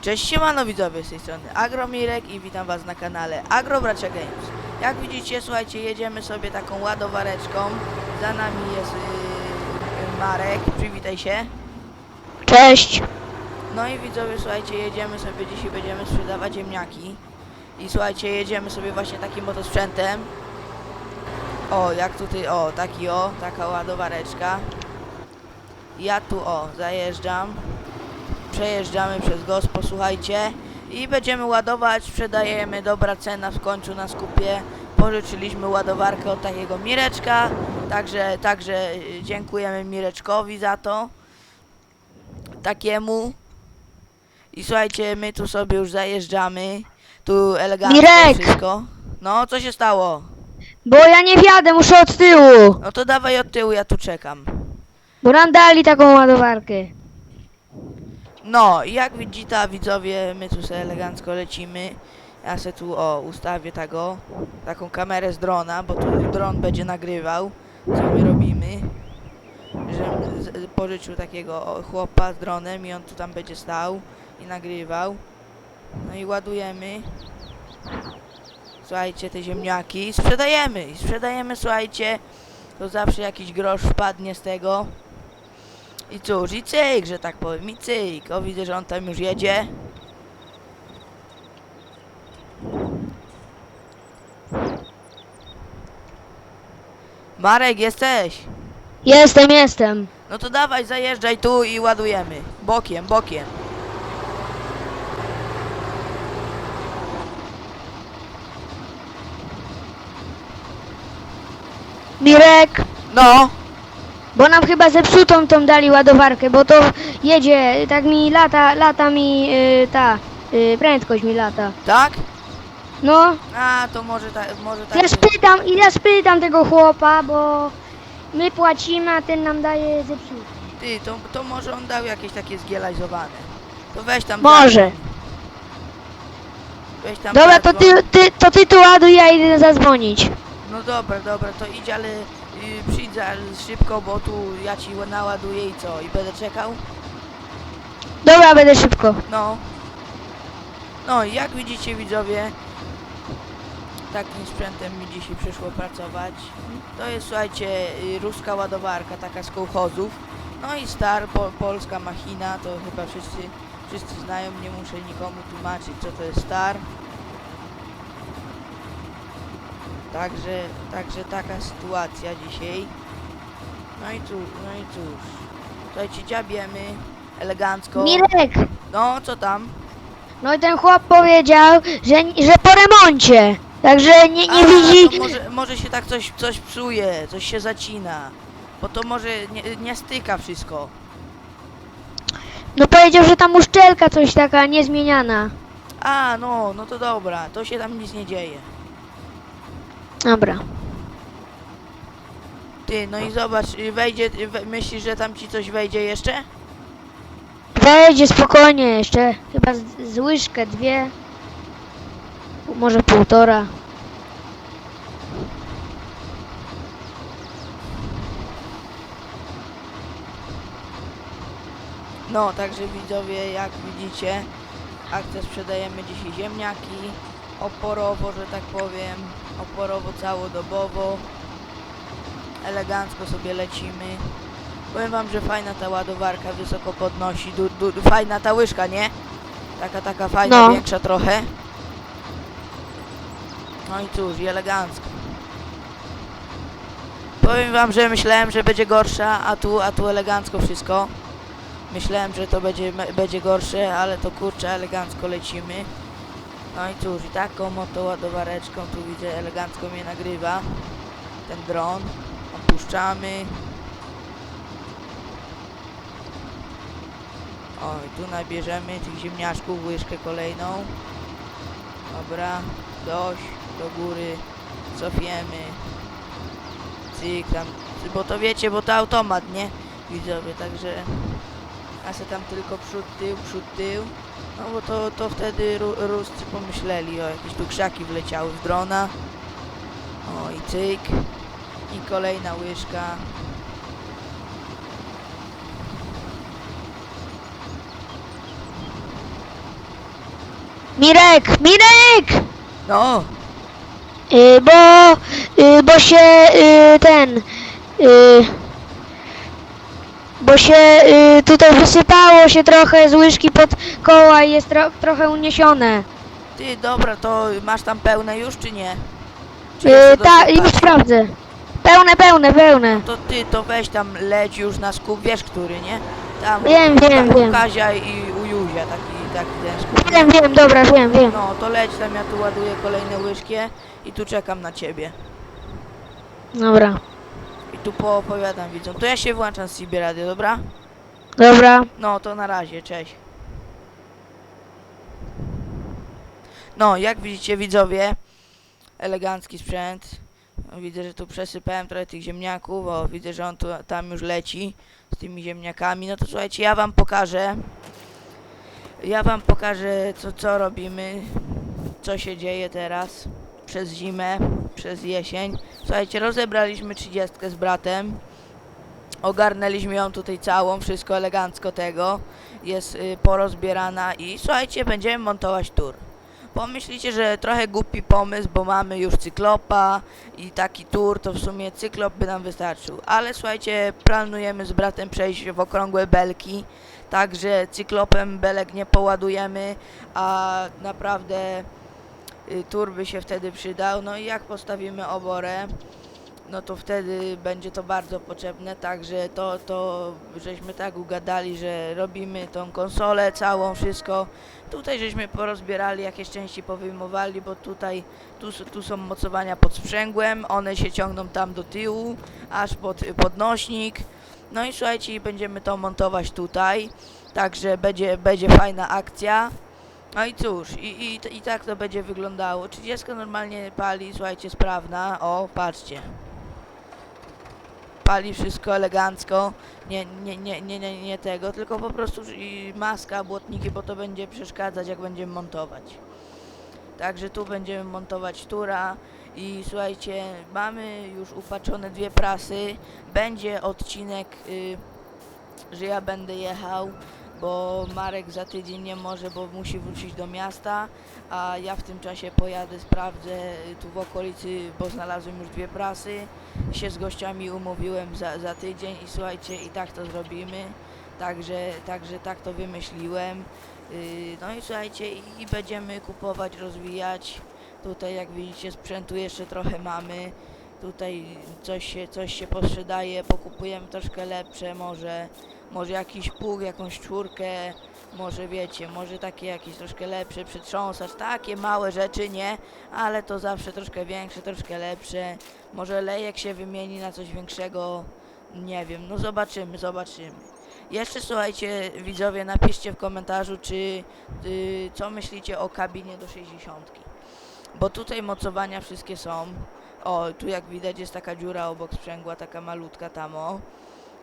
Cześć siemano widzowie z tej strony Agromirek i witam was na kanale Agrobracia Games. Jak widzicie, słuchajcie, jedziemy sobie taką ładowareczką. Za nami jest yy, Marek, przywitaj się. Cześć. No i widzowie, słuchajcie, jedziemy sobie, dzisiaj będziemy sprzedawać ziemniaki. I słuchajcie, jedziemy sobie właśnie takim oto sprzętem. O, jak tutaj, o, taki o, taka ładowareczka. Ja tu, o, zajeżdżam. Przejeżdżamy przez gospo, słuchajcie. I będziemy ładować, sprzedajemy, dobra cena w końcu na skupie. Pożyczyliśmy ładowarkę od takiego Mireczka. Także, także y, dziękujemy Mireczkowi za to. Takiemu. I słuchajcie, my tu sobie już zajeżdżamy. Tu elegancko Mirek! wszystko. No, co się stało? Bo ja nie wjadę, muszę od tyłu. No to dawaj od tyłu, ja tu czekam. Bo nam dali taką ładowarkę. No, jak widzicie, widzowie, my tu sobie elegancko lecimy. Ja se tu, o, ustawię tego, taką kamerę z drona, bo tu dron będzie nagrywał, co my robimy. Że pożyczył takiego chłopa z dronem i on tu tam będzie stał i nagrywał. No i ładujemy. Słuchajcie, te ziemniaki. Sprzedajemy, sprzedajemy, słuchajcie. To zawsze jakiś grosz wpadnie z tego. I cóż, i cyk, że tak powiem, i cyk. O, widzę, że on tam już jedzie. Marek, jesteś? Jestem, jestem. No to dawaj, zajeżdżaj tu i ładujemy. Bokiem, bokiem. Mirek, No, bo nam chyba zepsutą tą dali ładowarkę, bo to jedzie, tak mi lata, lata mi y, ta, y, prędkość mi lata. tak? No, A, to może tak, może tak. ja być. spytam, ja spytam tego chłopa, bo my płacimy, a ten nam daje zepsutą. Ty, to, to może on dał jakieś takie zgielajzowane. To weź tam. Może. Weź tam. Dobra, to zadzwoń. ty, ty, to ty tu ładuj, ja idę zadzwonić. No dobra, dobra, to idź, ale y, za, szybko, bo tu ja ci naładuję i co? I będę czekał? Dobra, będę szybko. No. No i jak widzicie widzowie, takim sprzętem mi dzisiaj przyszło pracować. To jest słuchajcie ruska ładowarka, taka z kołchozów. No i star, po, polska machina, to chyba wszyscy, wszyscy znają, nie muszę nikomu tłumaczyć co to jest star. Także, także taka sytuacja dzisiaj. No i cóż, no i cóż. Słuchajcie, dziabiemy elegancko. Mirek, No, co tam? no i ten chłop powiedział, że, że po remoncie. Także nie, nie A, widzi. To może, może się tak coś, coś psuje, coś się zacina. Bo to może nie, nie styka wszystko. No powiedział, że tam uszczelka coś taka niezmieniana. A, no, no to dobra, to się tam nic nie dzieje. Dobra. Ty, no i zobacz, y, wejdzie, y, we, myślisz, że tam ci coś wejdzie jeszcze? Wejdzie spokojnie jeszcze. Chyba z, z łyżkę, dwie. Może półtora. No, także widzowie, jak widzicie, akcja sprzedajemy dzisiaj ziemniaki, oporowo, że tak powiem, oporowo całodobowo, elegancko sobie lecimy. Powiem wam, że fajna ta ładowarka, wysoko podnosi, du, du, fajna ta łyżka, nie? Taka, taka fajna, No. większa trochę. No i cóż, i elegancko. Powiem wam, że myślałem, że będzie gorsza, a tu, a tu elegancko wszystko. Myślałem, że to będzie, będzie gorsze, ale to kurczę, elegancko lecimy. No i cóż, i taką oto ładowareczką tu widzę, elegancko mnie nagrywa ten dron. Opuszczamy. Oj, tu nabierzemy tych ziemniaczków, łyżkę kolejną. Dobra, dość, do góry, cofiemy. Cyk, tam, bo to wiecie, bo to automat, nie? Widzowie, także a se tam tylko przód, tył, przód, tył. No bo to, to wtedy Ru- Ruscy pomyśleli, o jakieś tu krzaki wleciały w drona. O i cyk. I kolejna łyżka. Mirek, Mirek! No, Y, bo, y, bo się y, ten, y, bo się y, tutaj wysypało się trochę z łyżki pod koła i jest tro, trochę uniesione. ty dobra, to masz tam pełne już czy nie? Czy jeszcze Y, ta, już sprawdzę. Pełne, pełne, pełne. To ty to weź tam leć już na skup, wiesz który, nie? Tam Wiem, wiem, u wiem. Kazia i u Józia taki, taki ten skup. Wiem, wiem, dobra, wiem, wiem. No to leć tam, ja tu ładuję kolejne łyżki i tu czekam na ciebie. Dobra, I tu poopowiadam widzom. To ja się włączam z CB Radio, dobra? dobra. No to na razie, cześć. No, jak widzicie widzowie, elegancki sprzęt. Widzę, że tu przesypałem trochę tych ziemniaków, o widzę, że on tu, tam już leci z tymi ziemniakami. No to słuchajcie, ja wam pokażę. Ja wam pokażę, co, co robimy, co się dzieje teraz przez zimę, przez jesień. Słuchajcie, rozebraliśmy 30 z bratem. Ogarnęliśmy ją tutaj całą, wszystko elegancko tego. Jest y, porozbierana i słuchajcie, będziemy montować tur. Pomyślicie, że trochę głupi pomysł, bo mamy już cyklopa i taki tur, to w sumie cyklop by nam wystarczył. Ale słuchajcie, planujemy z bratem przejść w okrągłe belki, także cyklopem belek nie poładujemy, a naprawdę tur by się wtedy przydał. No i jak postawimy oborę, no to wtedy będzie to bardzo potrzebne, także to, to żeśmy tak ugadali, że robimy tą konsolę całą, wszystko. Tutaj żeśmy porozbierali, jakieś części powyjmowali, bo tutaj, tu, tu są mocowania pod sprzęgłem, one się ciągną tam do tyłu, aż pod y, podnośnik. No i słuchajcie, będziemy to montować tutaj, także będzie, będzie fajna akcja. No i cóż, i, i, i tak to będzie wyglądało. 30 normalnie pali, słuchajcie, sprawna. O, patrzcie pali wszystko elegancko, nie, nie, nie, nie, nie, nie tego, tylko po prostu i maska, błotniki, bo to będzie przeszkadzać jak będziemy montować. Także tu będziemy montować tura i słuchajcie, mamy już upatrzone dwie prasy, będzie odcinek, y, że ja będę jechał, bo Marek za tydzień nie może, bo musi wrócić do miasta, a ja w tym czasie pojadę, sprawdzę y, tu w okolicy, bo znalazłem już dwie prasy, się z gościami umówiłem za, za tydzień i słuchajcie, i tak to zrobimy. Także, także tak to wymyśliłem. Yy, no i słuchajcie, i będziemy kupować, rozwijać. Tutaj jak widzicie sprzętu jeszcze trochę mamy. Tutaj coś się, coś się posprzedaje, pokupujemy troszkę lepsze, może, może jakiś pług, jakąś czwórkę, może wiecie, może takie jakieś troszkę lepsze, przetrząsacz, takie małe rzeczy, nie? Ale to zawsze troszkę większe, troszkę lepsze. Może lejek się wymieni na coś większego. Nie wiem, no zobaczymy, zobaczymy. Jeszcze słuchajcie, widzowie, napiszcie w komentarzu, czy y, co myślicie o kabinie do 60. Bo tutaj mocowania wszystkie są. O, tu jak widać jest taka dziura obok sprzęgła, taka malutka tam o.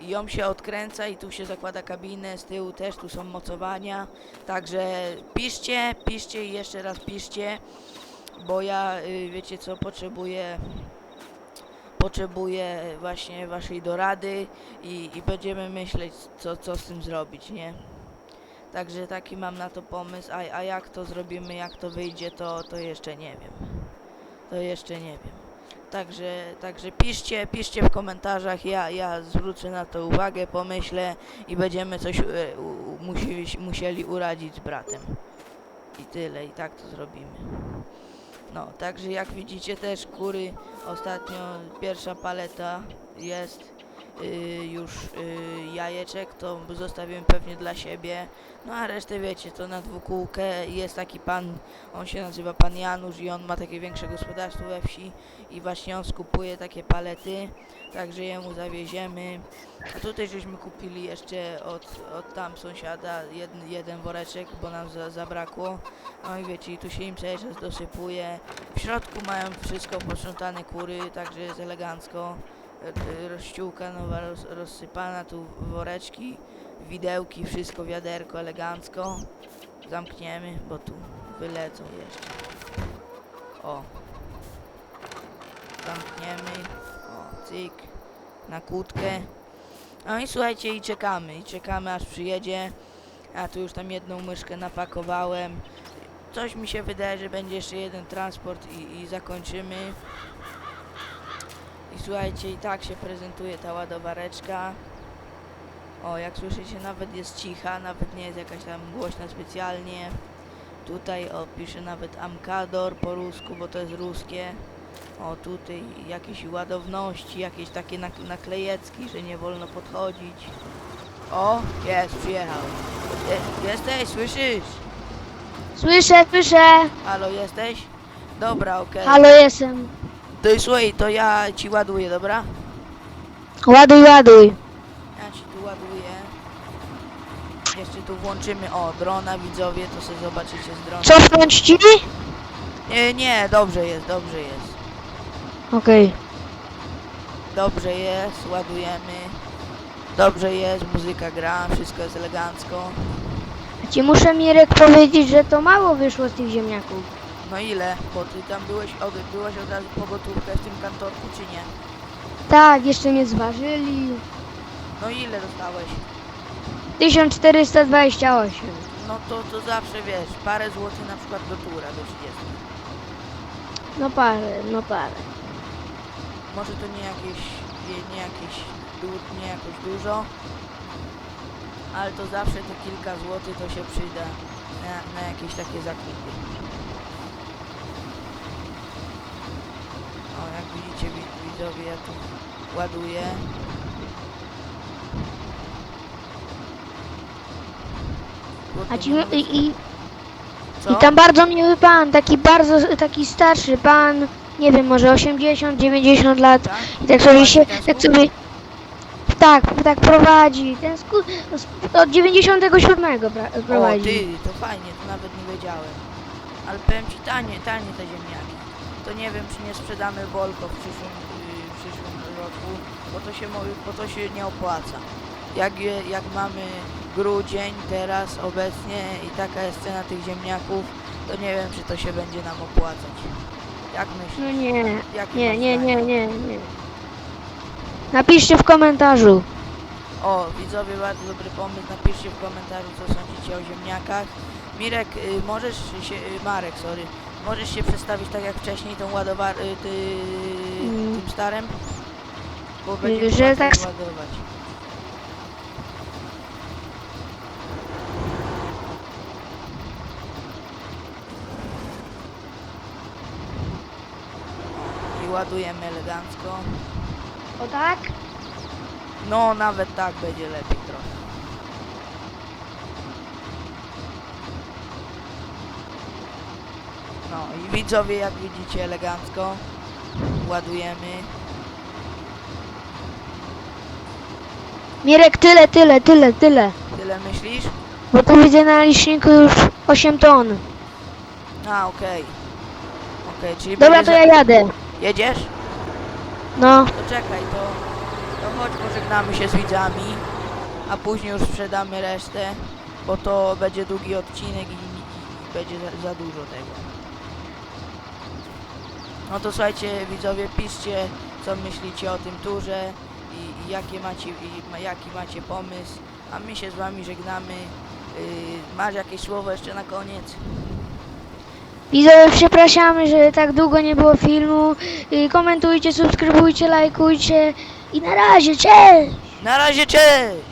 I ją się odkręca i tu się zakłada kabinę, z tyłu też tu są mocowania. Także piszcie, piszcie i jeszcze raz piszcie, bo ja, y, wiecie co, potrzebuję potrzebuję właśnie waszej dorady i, i będziemy myśleć, co, co z tym zrobić, nie? Także taki mam na to pomysł, a, a jak to zrobimy, jak to wyjdzie, to, to jeszcze nie wiem. To jeszcze nie wiem. Także, także piszcie, piszcie w komentarzach, ja, ja zwrócę na to uwagę, pomyślę i będziemy coś e, u, u, musi, musieli uradzić z bratem. I tyle, i tak to zrobimy. No, także jak widzicie też kury, ostatnio pierwsza paleta jest y, już y, jajeczek, to zostawiłem pewnie dla siebie. No a resztę wiecie, to na dwukółkę jest taki pan, on się nazywa pan Janusz i on ma takie większe gospodarstwo we wsi i właśnie on skupuje takie palety, także jemu zawieziemy. A tutaj żeśmy kupili jeszcze od, od tam sąsiada jeden, jeden woreczek, bo nam za, zabrakło. No i wiecie, tu się im cały czas dosypuje. W środku mają wszystko posprzątane kury, także jest elegancko. E, Rozściółka nowa roz, rozsypana, tu woreczki, widełki, wszystko wiaderko elegancko. Zamkniemy, bo tu wylecą jeszcze. O. Zamkniemy. O, cyk. Na kłódkę. No i słuchajcie, i czekamy, i czekamy aż przyjedzie. Ja tu już tam jedną myszkę napakowałem. coś mi się wydaje, że będzie jeszcze jeden transport i, i zakończymy. I słuchajcie, i tak się prezentuje ta ładowareczka. O, jak słyszycie, nawet jest cicha, nawet nie jest jakaś tam głośna specjalnie. Tutaj o, pisze nawet Amkador po rusku, bo to jest ruskie. O, tutaj jakieś ładowności, jakieś takie nak naklejecki, że nie wolno podchodzić. O, jest, przyjechał. Je jesteś, słyszysz? Słyszę, słyszę. Halo, jesteś? Dobra, okej. Halo, jestem. To i słuchaj, to ja ci ładuję, dobra? Ładuj, ładuj. Ja ci tu ładuję. Jeszcze tu włączymy, o, drona, widzowie, to sobie zobaczycie z drona. Cofnąć ci? Nie, nie, dobrze jest, dobrze jest. Okej. Dobrze jest, ładujemy. Dobrze jest, muzyka gra, wszystko jest elegancko. Ci muszę, Mirek, powiedzieć, że to mało wyszło z tych ziemniaków. No ile? Bo ty tam byłeś od, byłeś od razu po gotówkę w tym kantorku, czy nie? Tak, jeszcze nie zważyli. No ile dostałeś? 1428. No to, to zawsze wiesz, parę złotych na przykład do tura, do 30. No parę, no parę. Może to nie jakieś, nie, nie jakieś, du- nie jakoś dużo, ale to zawsze te kilka złotych to się przyda na, na jakieś takie zakupy. O, jak widzicie wi- widzowie, ja tu ładuję. A ci, i, i, Co? I tam bardzo miły pan, taki bardzo, taki starszy pan, nie wiem, może 80, 90 lat. Tak? I tak sobie się, tak sobie, tak, tak prowadzi. Ten sku, od 97 pra, O, prowadzi. ty, to fajnie, to nawet nie wiedziałem. Ale powiem ci, tanie, tanie te ziemniaki. To nie wiem, czy nie sprzedamy Bolko w przyszłym, yy, w przyszłym roku, bo to się, bo to się nie opłaca. Jak, jak mamy grudzień teraz obecnie i taka jest cena tych ziemniaków, to nie wiem, czy to się będzie nam opłacać. Jak myślisz? No nie, Jakie nie, nie, nie, nie, nie. Napiszcie w komentarzu. O, widzowie, bardzo dobry pomysł. Napiszcie w komentarzu, co sądzicie o ziemniakach. Mirek, y, możesz się, y, Marek, sorry, możesz się przedstawić tak jak wcześniej tą ładowar, y, ty, Mm. tym starym? Bo będzie że łatwiej tak s- ładować. I ładujemy elegancko. O tak? No, nawet tak będzie lepiej trochę. No i widzowie, jak widzicie, elegancko ładujemy. Mirek, tyle, tyle, tyle, tyle. Tyle myślisz? Bo tu widzę na liczniku już 8 ton. A, okej. Okej, czyli Dobra, to ja jadę. Jedziesz? No, To czekaj, to, to chodź pożegnamy się z widzami, a później już sprzedamy resztę, bo to będzie długi odcinek i, i, i będzie za, za dużo tego. No to słuchajcie widzowie, piszcie co myślicie o tym turze i, i jakie macie, i jaki macie pomysł, a my się z wami żegnamy. Yy, masz jakieś słowo jeszcze na koniec? widzowie, przepraszamy, że tak długo nie było filmu. Y, Komentujcie, subskrybujcie, lajkujcie. I na razie, cześć! Na razie, cześć!